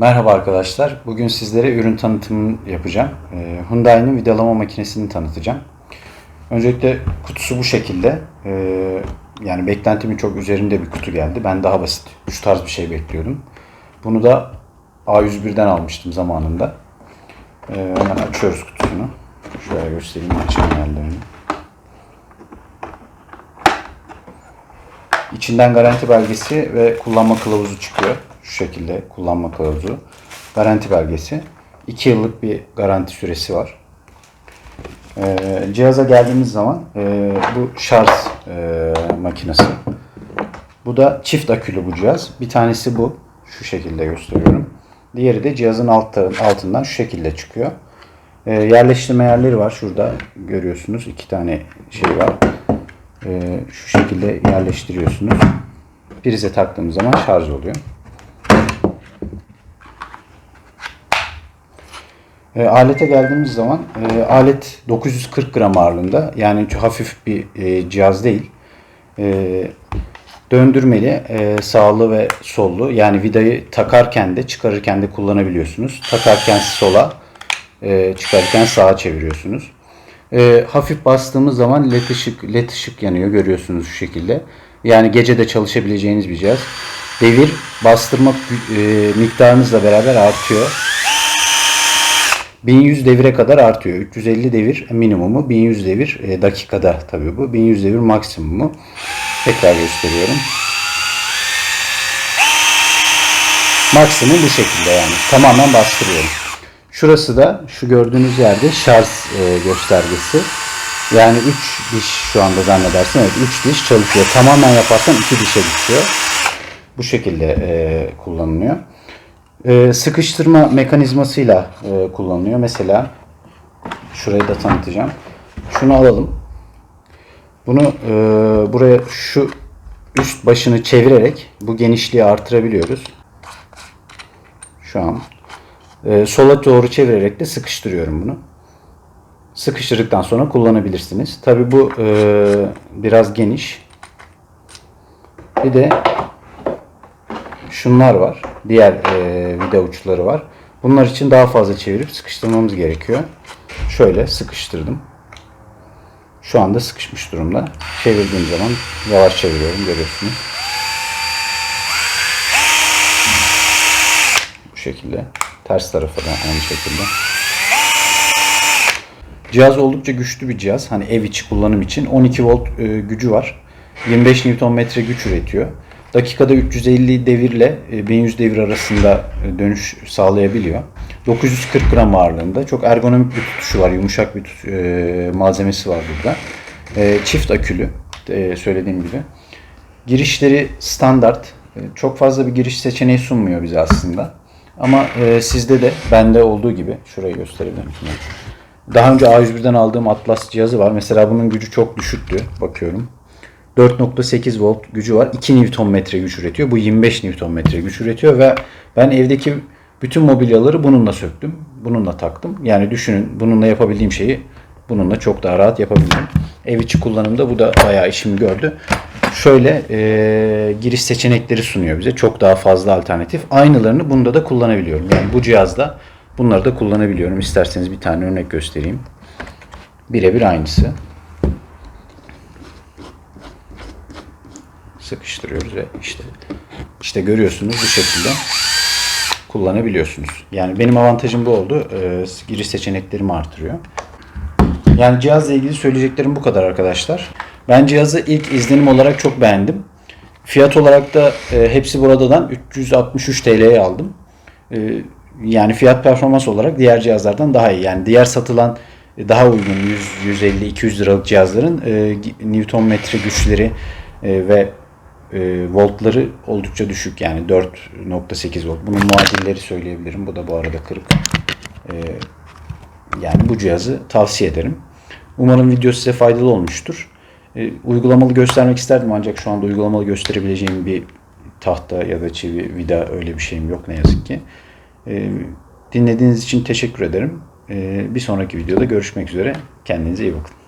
Merhaba arkadaşlar. Bugün sizlere ürün tanıtımını yapacağım. Ee, Hyundai'nin vidalama makinesini tanıtacağım. Öncelikle kutusu bu şekilde. Ee, yani beklentimin çok üzerinde bir kutu geldi. Ben daha basit, şu tarz bir şey bekliyordum. Bunu da A101'den almıştım zamanında. Ee, hemen açıyoruz kutusunu. Şöyle göstereyim açım yerlerini. İçinden garanti belgesi ve kullanma kılavuzu çıkıyor. Şu şekilde kullanma kılavuzu. Garanti belgesi. 2 yıllık bir garanti süresi var. Ee, cihaza geldiğimiz zaman e, bu şarj e, makinesi. Bu da çift akülü bu cihaz. Bir tanesi bu. Şu şekilde gösteriyorum. Diğeri de cihazın alt, altından şu şekilde çıkıyor. E, yerleştirme yerleri var. Şurada görüyorsunuz. iki tane şey var. E, şu şekilde yerleştiriyorsunuz. Prize taktığımız zaman şarj oluyor. E, alete geldiğimiz zaman e, alet 940 gram ağırlığında yani hafif bir e, cihaz değil. E, döndürmeli, e, sağlı ve sollu yani vidayı takarken de çıkarırken de kullanabiliyorsunuz. Takarken sola, e, çıkarırken sağa çeviriyorsunuz. E, hafif bastığımız zaman led ışık, led ışık yanıyor görüyorsunuz şu şekilde. Yani gece de çalışabileceğiniz bir cihaz. Devir bastırma e, miktarınızla beraber artıyor. 1100 devire kadar artıyor. 350 devir minimumu, 1100 devir e, dakikada tabii bu. 1100 devir maksimumu. Tekrar gösteriyorum. Maksimum bu şekilde yani. Tamamen bastırıyorum. Şurası da şu gördüğünüz yerde şarj e, göstergesi. Yani 3 diş şu anda zannedersin. Evet 3 diş çalışıyor. Tamamen yaparsan 2 dişe düşüyor. Bu şekilde e, kullanılıyor. E, sıkıştırma mekanizmasıyla e, kullanılıyor. Mesela şurayı da tanıtacağım. Şunu alalım. Bunu e, buraya şu üst başını çevirerek bu genişliği artırabiliyoruz. Şu an e, sola doğru çevirerek de sıkıştırıyorum bunu. Sıkıştırdıktan sonra kullanabilirsiniz. Tabi bu e, biraz geniş. Bir de şunlar var. Diğer e, vida uçları var. Bunlar için daha fazla çevirip sıkıştırmamız gerekiyor. Şöyle sıkıştırdım. Şu anda sıkışmış durumda. Çevirdiğim zaman yavaş çeviriyorum görüyorsunuz. Bu şekilde. Ters tarafı da aynı şekilde. Cihaz oldukça güçlü bir cihaz. Hani ev içi kullanım için 12 volt e, gücü var. 25 Nm güç üretiyor. Dakikada 350 devirle e, 1100 devir arasında e, dönüş sağlayabiliyor. 940 gram ağırlığında. Çok ergonomik bir tutuşu var. Yumuşak bir tut- e, malzemesi var burada. E, çift akülü e, söylediğim gibi. Girişleri standart. E, Çok fazla bir giriş seçeneği sunmuyor bize aslında. Ama e, sizde de bende olduğu gibi şurayı gösterebilirim. Daha önce A101'den aldığım Atlas cihazı var. Mesela bunun gücü çok düşüktü. Bakıyorum. 4.8 volt gücü var. 2 Nm güç üretiyor. Bu 25 Nm güç üretiyor ve ben evdeki bütün mobilyaları bununla söktüm. Bununla taktım. Yani düşünün bununla yapabildiğim şeyi bununla çok daha rahat yapabildim. Ev içi kullanımda bu da bayağı işimi gördü. Şöyle e, giriş seçenekleri sunuyor bize. Çok daha fazla alternatif. Aynılarını bunda da kullanabiliyorum. Yani bu cihazda bunları da kullanabiliyorum. İsterseniz bir tane örnek göstereyim. Birebir aynısı. Sıkıştırıyoruz ve işte işte görüyorsunuz bu şekilde kullanabiliyorsunuz. Yani benim avantajım bu oldu. Ee, giriş seçeneklerimi artırıyor. Yani cihazla ilgili söyleyeceklerim bu kadar arkadaşlar. Ben cihazı ilk izlenim olarak çok beğendim. Fiyat olarak da e, hepsi buradan 363 TL'ye aldım. E, yani fiyat performans olarak diğer cihazlardan daha iyi. Yani diğer satılan e, daha uygun 100, 150, 200 liralık cihazların e, Newton metre güçleri e, ve e, voltları oldukça düşük yani 4.8 volt. Bunun muadilleri söyleyebilirim. Bu da bu arada kırık. E, yani bu cihazı tavsiye ederim. Umarım video size faydalı olmuştur. E, uygulamalı göstermek isterdim ancak şu anda uygulamalı gösterebileceğim bir tahta ya da çivi vida öyle bir şeyim yok ne yazık ki. E, dinlediğiniz için teşekkür ederim. E, bir sonraki videoda görüşmek üzere. Kendinize iyi bakın.